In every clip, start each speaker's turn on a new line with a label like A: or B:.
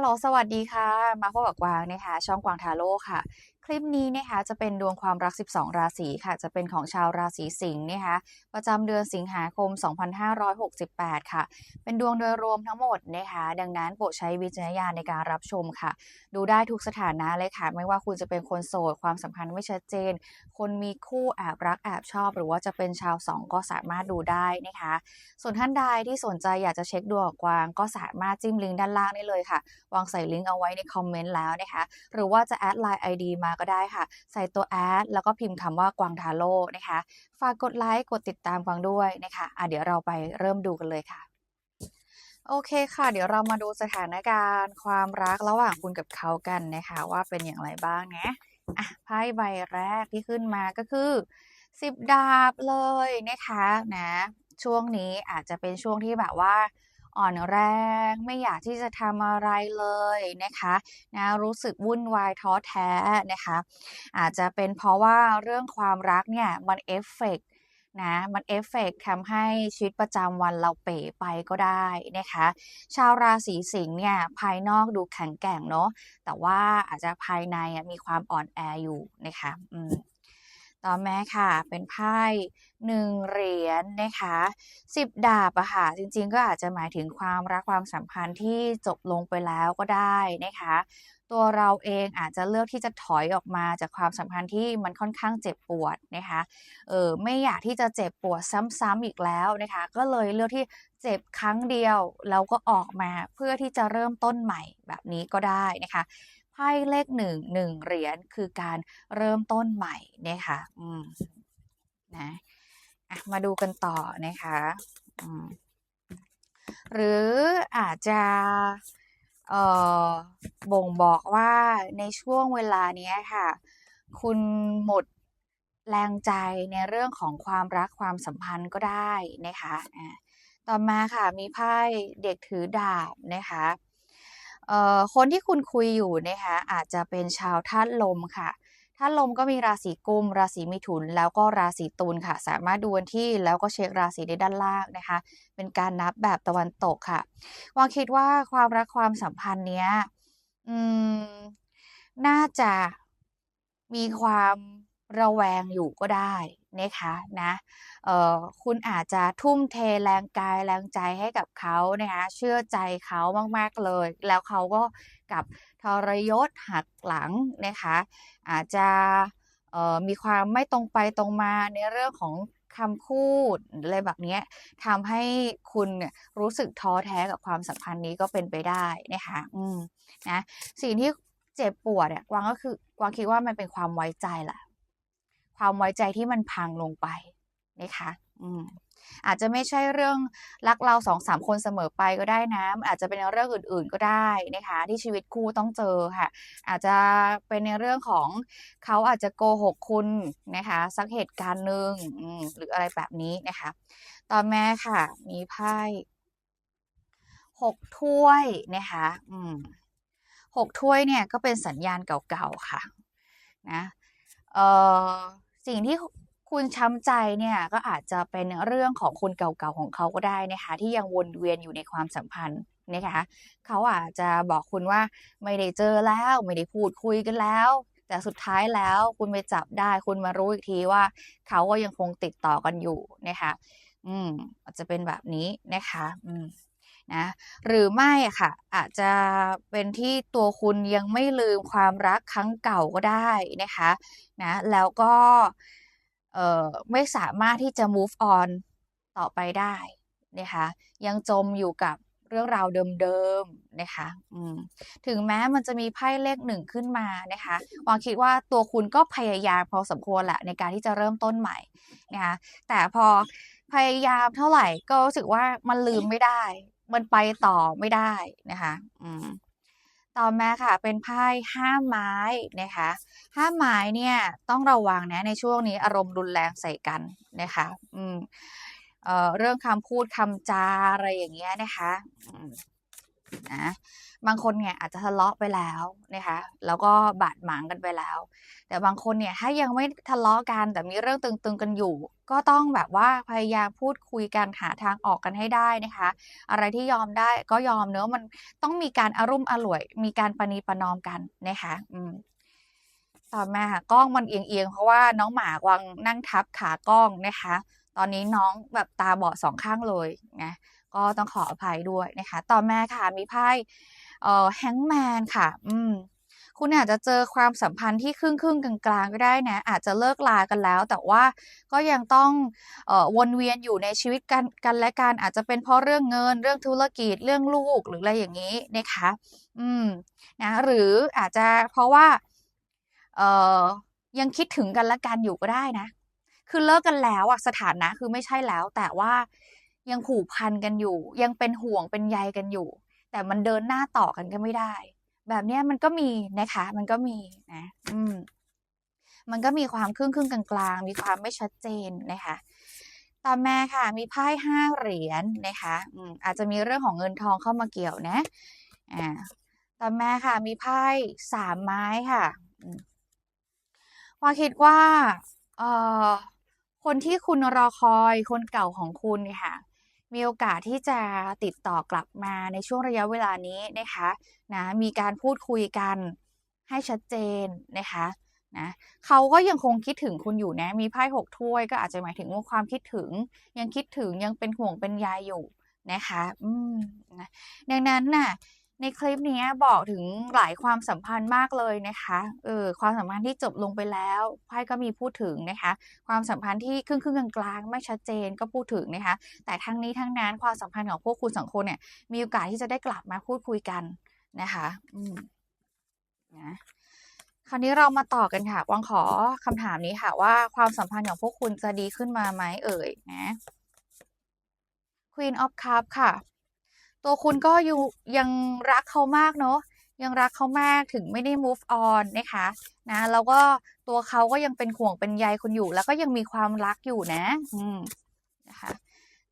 A: ฮัลโหล สวัสดีค่ะ มาพบกับกวางนะคะ ช่องกวางทาโร่ค่ะ คลิปนี้นะคะจะเป็นดวงความรัก 12 ราศีค่ะ จะเป็นของชาวราศีสิงห์นะคะ ประจำเดือนสิงหาคม 2568 ค่ะ เป็นดวงโดยรวมทั้งหมดนะคะ ดังนั้นโปรดใช้วิจารณญาณในการรับชมค่ะ ดูได้ทุกสถานะเลยค่ะ ไม่ว่าคุณจะเป็นคนโสด ความสัมพันธ์ไม่ชัดเจน คนมีคู่แอบรักแอบชอบ หรือว่าจะเป็นชาวสองก็สามารถดูได้นะคะ ส่วนท่านใดที่สนใจอยากจะเช็คดวงกับกวางก็สามารถจิ้มลิงก์ด้านล่างได้เลยค่ะวางใส่ลิงก์เอาไว้ในคอมเมนต์แล้วนะคะ หรือว่าจะแอดไลน์ ID มาก็ได้ค่ะ ใส่ตัวแอดแล้วก็พิมพ์คำว่ากวางทาโร่นะคะ ฝากกดไลค์กดติดตามกวางด้วยนะคะอะเดี๋ยวเราไปเริ่มดูกันเลยค่ะโอเคค่ะ เดี๋ยวเรามาดูสถานการณ์ ความรักระหว่างคุณกับเขากันนะคะ ว่าเป็นอย่างไรบ้างนะอะไพ่ใบแรกที่ขึ้นมาก็คือสิบดาบเลยนะคะนะช่วงนี้อาจจะเป็นช่วงที่แบบว่า อ่อนแรงไม่อยากที่จะทำอะไรเลยนะคะนะรู้สึกวุ่นวายท้อแท้นะคะ อาจจะเป็นเพราะว่าเรื่องความรักเนี่ยมันเอฟเฟกต์นะมันเอฟเฟกต์ทำให้ชีวิตประจำวันเราเป๋ไปก็ได้นะคะ ชาวราศีสิงห์เนี่ยภายนอกดูแข็งแกร่งเนาะแต่ว่าอาจจะภายในมีความอ่อนแออยู่นะคะอืม ต่อมาค่ะ เป็นไพ่หนึ่งเหรียญนะคะสิบดาบอะค่ะ จริงๆก็อาจจะหมายถึงความรักความสัมพันธ์ที่จบลงไปแล้วก็ได้นะคะ ตัวเราเองอาจจะเลือกที่จะถอยออกมาจากความสัมพันธ์ที่มันค่อนข้างเจ็บปวดนะคะเออไม่อยากที่จะเจ็บปวดซ้ำๆอีกแล้วนะคะ ก็เลยเลือกที่เจ็บครั้งเดียวแล้วก็ออกมาเพื่อที่จะเริ่มต้นใหม่แบบนี้ก็ได้นะคะ ไพ่เลขหนึ่งหนึ่งเหรียญคือการเริ่มต้นใหม่นะคะอืมนะะมาดูกันต่อนะคะอืมหรืออาจจะบ่งบอกว่าในช่วงเวลานี้ค่ะ คุณหมดแรงใจในเรื่องของความรักความสัมพันธ์ก็ได้นะคะ ต่อมาค่ะมีไพ่เด็กถือดาบนะคะ คนที่คุณคุยอยู่นะคะอาจจะเป็นชาวธาตุลมค่ะธาตุลมก็มีราศีกุม ราศีมิถุน แล้วก็ราศีตุลค่ะ สามารถดูวันที่แล้วก็เช็คราศีได้ด้านล่างนะคะ เป็นการนับแบบตะวันตกค่ะวางคิดว่าความรักความสัมพันธ์เนี้ยอืมน่าจะมีความระแวงอยู่ก็ได้ นะคะนะคุณอาจจะทุ่มเทแรงกายแรงใจให้กับเขานะคะเชื่อใจเขามากๆเลย แล้วเขาก็กับทรยศหักหลังนะคะอาจจะมีความไม่ตรงไปตรงมาในเรื่องของคำพูดอะไรแบบนี้ทำให้คุณรู้สึกท้อแท้กับความสัมพันธ์นี้ก็เป็นไปได้นะคะอืมนะสิ่งที่เจ็บปวดอะกวางก็คือกวางคิดว่ามันเป็นความไว้ใจแหละ ความไว้ใจที่มันพังลงไปนะคะอืมอาจจะไม่ใช่เรื่องรักเราสองสามคนเสมอไปก็ได้นะ อาจจะเป็นเรื่องอื่น ๆก็ได้นะคะ ที่ชีวิตคู่ต้องเจอค่ะ อาจจะเป็นในเรื่องของเขาอาจจะโกหกคุณนะคะ สักเหตุการณ์หนึ่งหรืออะไรแบบนี้นะคะ ต่อมาค่ะ มีไพ่หกถ้วยนะคะอืมหกถ้วยเนี่ยก็เป็นสัญญาณเก่าๆค่ะนะเอ่อ สิ่งที่คุณช้ำใจเนี่ยก็อาจจะเป็นเรื่องของคนเก่าๆของเขาก็ได้นะคะ ที่ยังวนเวียนอยู่ในความสัมพันธ์นะคะเขาอาจจะบอกคุณว่าไม่ได้เจอแล้วไม่ได้พูดคุยกันแล้ว แต่สุดท้ายแล้วคุณไปจับได้คุณมารู้อีกทีว่า เขาก็ยังคงติดต่อกันอยู่นะคะ อืมอาจจะเป็นแบบนี้นะคะ อืม นะหรือไม่ค่ะ อาจจะเป็นที่ตัวคุณยังไม่ลืมความรักครั้งเก่าก็ได้นะคะนะแล้วก็ไม่สามารถที่จะ move on ต่อไปได้นะคะยังจมอยู่กับเรื่องราวเดิมๆนะคะถึงแม้มันจะมีไพ่เลขหนึ่งขึ้นมานะคะวางคิดว่าตัวคุณก็พยายามพอสมควรแหละในการที่จะเริ่มต้นใหม่นะคะแต่พอพยายามเท่าไหร่ก็รู้สึกว่ามันลืมไม่ได้ มันไปต่อไม่ได้นะคะอืมต่อมาค่ะเป็นไพ่ห้าไม้นะคะห้าไม้เนี่ยต้องระวังนะในช่วงนี้อารมณ์รุนแรงใส่กันนะคะอืมเอ่อเรื่องคำพูดคำจาอะไรอย่างเงี้ยนะคะอืม นะบางคนเนี่ยอาจจะทะเลาะไปแล้วนะคะแล้วก็บาดหมางกันไปแล้ว แต่บางคนเนี่ยถ้ายังไม่ทะเลาะกันแต่มีเรื่องตึงๆกันอยู่ ก็ต้องแบบว่าพยายามพูดคุยกันหาทางออกกันให้ได้นะคะ อะไรที่ยอมได้ก็ยอมเนอะมันต้องมีการอารุ่มอร่วย มีการประนีประนอมกันนะคะอืมต่อมาค่ะกล้องมันเอียงๆเพราะว่าน้องหมากวางนั่งทับขากล้องนะคะ ตอนนี้น้องแบบตาบอดสองข้างเลยนะ ก็ต้องขออภัยด้วยนะคะ ต่อมาค่ะมีไพ่เอ่อแฮงแมนค่ะ อืมคุณอาจจะเจอความสัมพันธ์ที่ครึ่งครึ่งกลางๆก็ได้นะ อาจจะเลิกลากันแล้ว แต่ว่าก็ยังต้องออวนเวียนอยู่ในชีวิตกันกันและกันอาจจะเป็นเพราะเรื่องเงิน เรื่องธุรกิจเรื่องลูกหรืออะไรอย่างนี้นะคะ อืมนะหรืออาจจะเพราะว่าเออยังคิดถึงกันและกันอยู่ก็ได้นะ คือเลิกกันแล้วอะสถานะคือไม่ใช่แล้ว แต่ว่า ยังผูกพันกันอยู่ ยังเป็นห่วงเป็นใยกันอยู่ แต่มันเดินหน้าต่อกันก็ไม่ได้ แบบเนี้ยมันก็มีนะคะ มันก็มีนะ อืม มันก็มีความครึ่งครึ่งกลางๆมีความไม่ชัดเจนนะคะต่อมาค่ะ มีไพ่ห้าเหรียญนะคะอืมอาจจะมีเรื่องของเงินทองเข้ามาเกี่ยวนะอ่าต่อมาค่ะ มีไพ่สามไม้ค่ะอืมว่าคิดว่าเอ่อคนที่คุณรอคอยคนเก่าของคุณเนี่ยค่ะ มีโอกาสที่จะติดต่อกลับมาในช่วงระยะเวลานี้นะคะนะมีการพูดคุยกันให้ชัดเจนนะคะนะเขาก็ยังคงคิดถึงคุณอยู่นะมีไพ่หกถ้วยก็อาจจะหมายถึงว่าความคิดถึง ยังคิดถึงยังเป็นห่วงเป็นใยอยู่นะคะ อืมนะดังนั้นน่ะ ในคลิปนี้บอกถึงหลายความสัมพันธ์มากเลยนะคะ เออความสัมพันธ์ที่จบลงไปแล้วไพ่ก็มีพูดถึงนะคะ ความสัมพันธ์ที่ครึ่งๆกลางๆไม่ชัดเจนก็พูดถึงนะคะ แต่ทั้งนี้ทั้งนั้นความสัมพันธ์ของพวกคุณสองคนเนี่ยมีโอกาสที่จะได้กลับมาพูดคุยกันนะคะอืมนะคราวนี้เรามาต่อกันค่ะวางขอคำถามนี้ค่ะ ว่าความสัมพันธ์ของพวกคุณจะดีขึ้นมาไหมเอ่ยนะ Queen of Cup ค่ะ ตัวคุณก็อยู่ยังรักเขามากเนาะยังรักเขามากถึงไม่ได้ move on นะคะนะแล้วก็ตัวเขาก็ยังเป็นห่วงเป็นใยคุณอยู่ แล้วก็ยังมีความรักอยู่นะ อืมนะคะ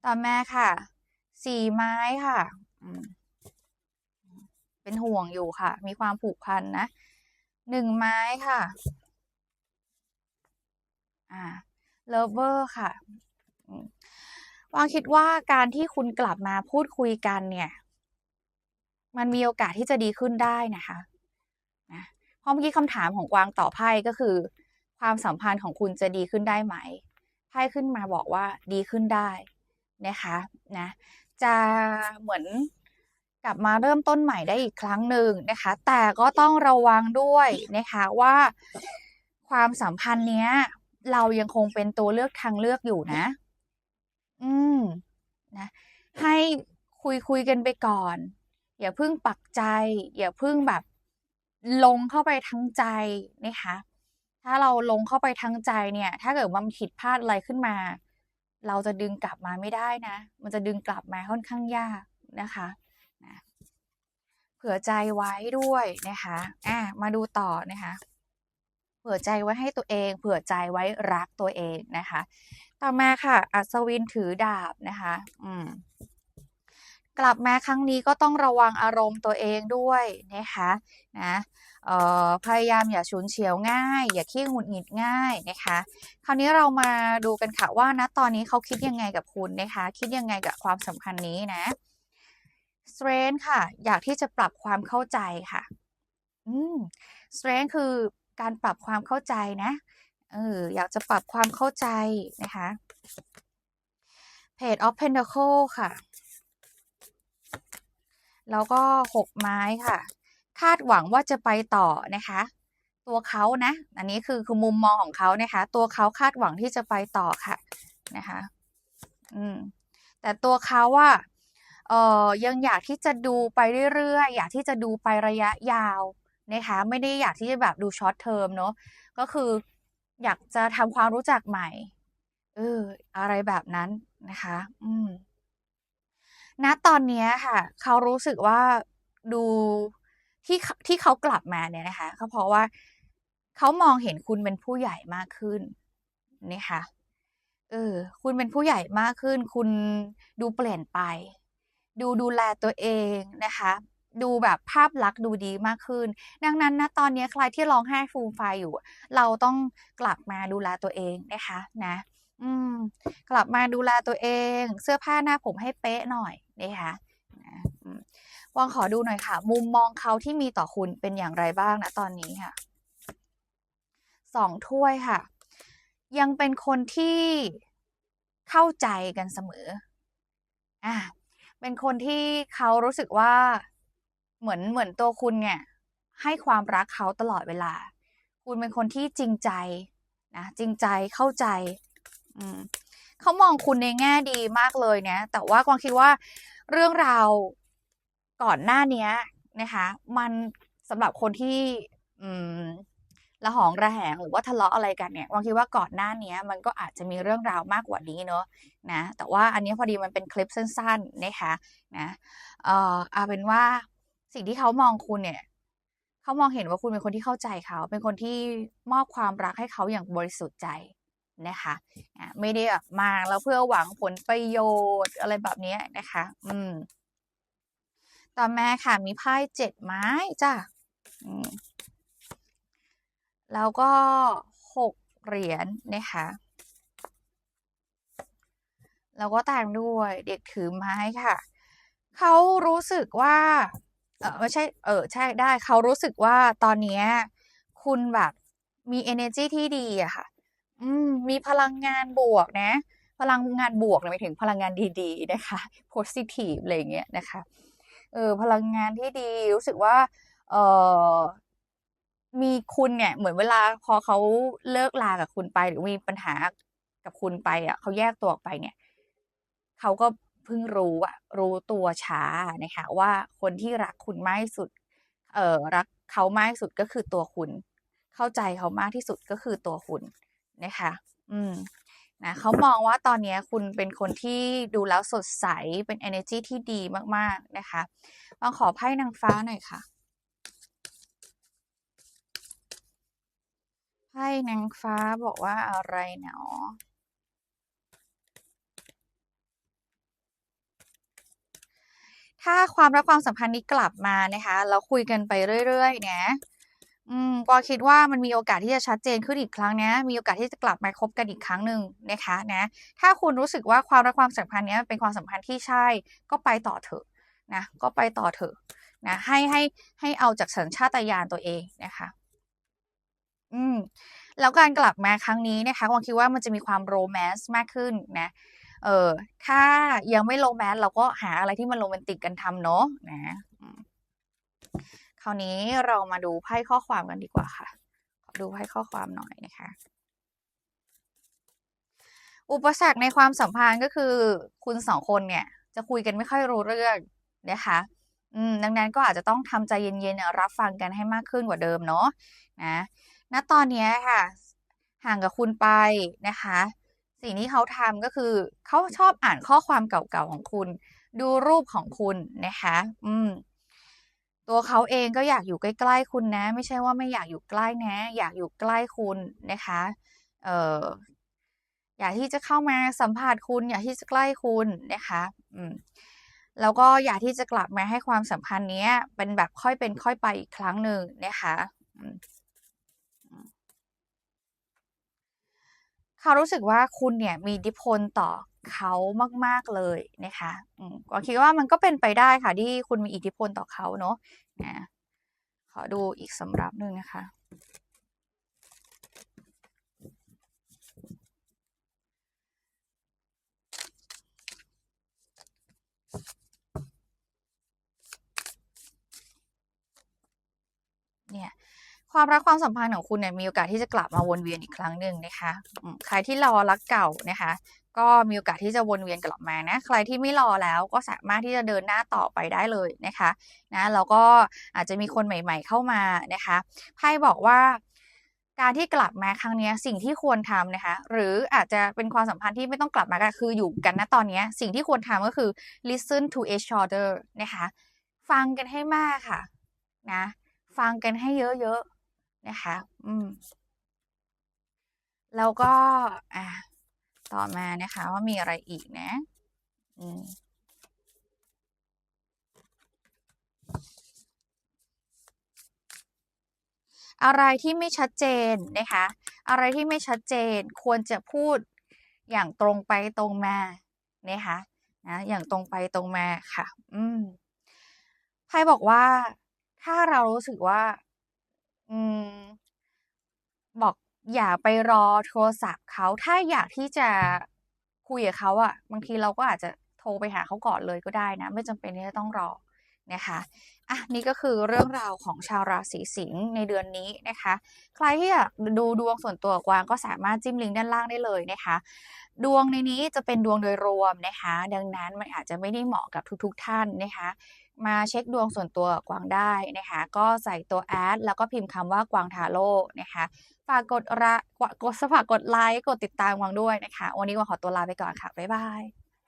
A: ต่อมาค่ะ สี่ไม้ค่ะอืมเป็นห่วงอยู่ค่ะ มีความผูกพันนะหนึ่งไม้ค่ะ อ่า lover ค่ะอืม วางคิดว่าการที่คุณกลับมาพูดคุยกันเนี่ย มันมีโอกาสที่จะดีขึ้นได้นะคะนะเพราะเมื่อกี้คำถามของกวางต่อไพ่ก็คือ ความสัมพันธ์ของคุณจะดีขึ้นได้ไหมไพ่ขึ้นมาบอกว่าดีขึ้นได้นะคะนะจะเหมือนกลับมาเริ่มต้นใหม่ได้อีกครั้งหนึ่งนะคะ แต่ก็ต้องระวังด้วยนะคะว่า ความสัมพันธ์เนี้ย เรายังคงเป็นตัวเลือกทางเลือกอยู่นะ อืมนะให้คุยคุยกันไปก่อน อย่าเพิ่งปักใจ อย่าเพิ่งแบบลงเข้าไปทั้งใจนะคะถ้าเราลงเข้าไปทั้งใจเนี่ย ถ้าเกิดมันผิดพลาดอะไรขึ้นมา เราจะดึงกลับมาไม่ได้นะ มันจะดึงกลับมาค่อนข้างยากนะคะนะเผื่อใจไว้ด้วยนะคะอะมาดูต่อนะคะ ผื่อใจไว้ให้ตัวเอง เผื่อใจไว้รักตัวเองนะคะ ต่อมาค่ะ อัศวินถือดาบนะคะ อืม กลับมาครั้งนี้ก็ต้องระวังอารมณ์ตัวเองด้วยนะคะ นะเอ่อพยายามอย่าฉุนเฉียวง่าย อย่าขี้หงุดหงิดง่ายนะคะ คราวนี้เรามาดูกันค่ะว่าณตอนนี้เขาคิดยังไงกับคุณนะคะ คิดยังไงกับความสัมพันธ์นี้นะ strength ค่ะ อยากที่จะปรับความเข้าใจค่ะ อืม strength คือ การปรับความเข้าใจนะเอออยากจะปรับความเข้าใจนะคะ page of pentacle ค่ะ แล้วก็หกไม้ค่ะ คาดหวังว่าจะไปต่อนะคะ ตัวเขานะ อันนี้คือคือมุมมองของเขานะคะ ตัวเขาคาดหวังที่จะไปต่อค่ะนะคะ อืม แต่ตัวเขาว่าเออยังอยากที่จะดูไปเรื่อยๆ อยากที่จะดูไประยะยาว นะคะไม่ได้อยากที่จะแบบดูช็อตเทอมเนาะก็คืออยากจะทำความรู้จักใหม่เอออะไรแบบนั้นนะคะ อืมณตอนนี้ค่ะ เขารู้สึกว่าดูที่ที่เขากลับมาเนี่ยนะคะก็เพราะว่าเขามองเห็นคุณเป็นผู้ใหญ่มากขึ้นนะคะเออ คุณเป็นผู้ใหญ่มากขึ้น คุณดูเปลี่ยนไป ดูดูแลตัวเองนะคะ ดูแบบภาพลักษณ์ดูดีมากขึ้น ดังนั้นนะตอนนี้ใครที่ร้องไห้ฟูมฟายอยู่ เราต้องกลับมาดูแลตัวเองนะคะนะ อืม กลับมาดูแลตัวเอง เสื้อผ้าหน้าผมให้เป๊ะหน่อยนะคะนะอืมวางขอดูหน่อยค่ะ มุมมองเขาที่มีต่อคุณเป็นอย่างไรบ้างนะตอนนี้ค่ะสองถ้วยค่ะ ยังเป็นคนที่เข้าใจกันเสมออ่าเป็นคนที่เขารู้สึกว่า เหมือนเหมือนตัวคุณเนี่ยให้ความรักเขาตลอดเวลา คุณเป็นคนที่จริงใจนะจริงใจเข้าใจอืมเขามองคุณในแง่ดีมากเลยเนี่ยแต่ว่ากวางคิดว่าเรื่องราวก่อนหน้านี้นะคะมันสำหรับคนที่อืมระหองระแหงหรือว่าทะเลาะอะไรกันเนี่ยวางคิดว่าก่อนหน้านี้มันก็อาจจะมีเรื่องราวมากกว่านี้เนอะนะแต่ว่าอันนี้พอดีมันเป็นคลิปสั้นๆนะคะนะเอ่อเอาเป็นว่า สิ่งที่เขามองคุณเนี่ย เขามองเห็นว่าคุณเป็นคนที่เข้าใจเขา เป็นคนที่มอบความรักให้เขาอย่างบริสุทธิ์ใจนะคะไม่ได้แบบมาแล้วเพื่อหวังผลประโยชน์อะไรแบบนี้นะคะ อืม ต่อมาค่ะมีไพ่เจ็ดไม้จ้ะอืมแล้วก็หกเหรียญนะคะ แล้วก็ตามด้วยเด็กถือไม้ค่ะ เขารู้สึกว่า เออไม่ใช่ เออ ใช่ได้เขารู้สึกว่าตอนเนี้ยคุณแบบมี energy ที่ดีอะค่ะ อืม มีพลังงานบวกนะ พลังงานบวกหมายถึงพลังงานดีๆ นะคะ positive อะไรอย่างเงี้ยนะคะ เออ พลังงานที่ดีรู้สึกว่า เออมีคุณเนี่ย เหมือนเวลาพอเขาเลิกลากับคุณไป หรือมีปัญหากับคุณไปอะเขาแยกตัวออกไปเนี่ยเขาก็ เพิ่งรู้อะรู้ตัวช้านะคะว่าคนที่รักคุณมากที่สุด เอ่อรักเขามากที่สุดก็คือตัวคุณ เข้าใจเขามากที่สุดก็คือตัวคุณนะคะ อืมนะเขามองว่าตอนนี้คุณเป็นคนที่ดูแล้วสดใสเป็น energy ที่ดีมากๆนะคะลองขอไพ่นางฟ้าหน่อยค่ะไพ่นางฟ้าบอกว่าอะไรเนาะ ถ้าความรักความสัมพันธ์นี้กลับมานะคะแล้วคุยกันไปเรื่อยๆนะอืมปอคิดว่ามันมีโอกาสที่จะชัดเจนขึ้นอีกครั้งนะมีโอกาสที่จะกลับมาคบกันอีกครั้งหนึ่งนะคะนะถ้าคุณรู้สึกว่าความรักความสัมพันธ์นี้เป็นความสัมพันธ์ที่ใช่ ก็ไปต่อเถอะนะก็ไปต่อเถอะนะให้ให้ให้เอาจากสัญชาตญาณตัวเองนะคะ อืมแล้วการกลับมาครั้งนี้นะคะผมคิดว่ามันจะมีความโรแมนต์มากขึ้นนะ เออถ้ายังไม่โรแมนต์เราก็หาอะไรที่มันโรแมนติกกันทำเนาะนะคราวนี้เรามาดูไพ่ข้อความกันดีกว่าค่ะ ดูไพ่ข้อความหน่อยนะคะ อุปสรรคในความสัมพันธ์ก็คือ คุณสองคนเนี่ย จะคุยกันไม่ค่อยรู้เรื่องนะคะอืมดังนั้นก็อาจจะต้องทำใจเย็นๆรับฟังกันให้มากขึ้นกว่าเดิมเนาะนะณตอนนี้ค่ะ ห่างกับคุณไปนะคะ สิ่งที่เขาทำก็คือเขาชอบอ่านข้อความเก่าๆของคุณ ดูรูปของคุณนะคะ อืม ตัวเขาเองก็อยากอยู่ใกล้ๆคุณนะ ไม่ใช่ว่าไม่อยากอยู่ใกล้นะ อยากอยู่ใกล้คุณนะคะ เอ่ออยากที่จะเข้ามาสัมผัสคุณ อยากที่จะใกล้คุณนะคะ อืมแล้วก็อยากที่จะกลับมาให้ความสัมพันธ์นี้เป็นแบบค่อยเป็นค่อยไปอีกครั้งหนึ่งนะคะอืม เขารู้สึกว่าคุณเนี่ยมีอิทธิพลต่อเขามาก ๆ เลยนะคะอืมก็คิดว่ามันก็เป็นไปได้ค่ะ ที่คุณมีอิทธิพลต่อเขาเนาะนะขอดูอีกสำรับหนึ่งนะคะ เนี่ย ความรักความสัมพันธ์ของคุณเนี่ยมีโอกาสที่จะกลับมาวนเวียนอีกครั้งหนึ่งนะคะใครที่รอรักเก่านะคะ ก็มีโอกาสที่จะวนเวียนกลับมานะใครที่ไม่รอแล้วก็สามารถที่จะเดินหน้าต่อไปได้เลยนะคะนะแล้วก็อาจจะมีคนใหม่ ๆ เข้ามานะคะไพ่บอกว่าการที่กลับมาครั้งนี้สิ่งที่ควรทำนะคะ หรืออาจจะเป็นความสัมพันธ์ที่ไม่ต้องกลับมาก็คืออยู่กันณตอนนี้สิ่งที่ควรทำก็คือ listen to each other นะคะ ฟังกันให้มากค่ะนะ ฟังกันให้เยอะๆ นะคะ อืม แล้วก็ อะ ต่อมานะคะ ว่ามีอะไรอีกนะ อืมอะไรที่ไม่ชัดเจนนะคะ อะไรที่ไม่ชัดเจนควรจะพูดอย่างตรงไปตรงมานะคะนะอย่างตรงไปตรงมาค่ะ อืมไพ่บอกว่าถ้าเรารู้สึกว่า อืม บอกอย่าไปรอโทรศัพท์เขา ถ้าอยากที่จะคุยกับเขาอะบางทีเราก็อาจจะโทรไปหาเขาก่อนเลยก็ได้นะ ไม่จำเป็นที่จะต้องรอนะคะอะนี่ก็คือเรื่องราวของชาวราศีสิงห์ในเดือนนี้นะคะ ใครที่อยากดูดวงส่วนตัวกวางก็สามารถจิ้มลิงก์ด้านล่างได้เลยนะคะ ดวงในนี้จะเป็นดวงโดยรวมนะคะ ดังนั้นมันอาจจะไม่ได้เหมาะกับทุก ๆทท่านนะคะ มาเช็คดวงส่วนตัวกวางได้นะคะ ก็ใส่ตัวแอดแล้วก็พิมพ์คำว่ากวางทาโร่นะคะฝากกดระกดฝากกดไลค์กดติดตามกวางด้วยนะคะ วันนี้กวางขอตัวลาไปก่อนค่ะ บ๊ายบาย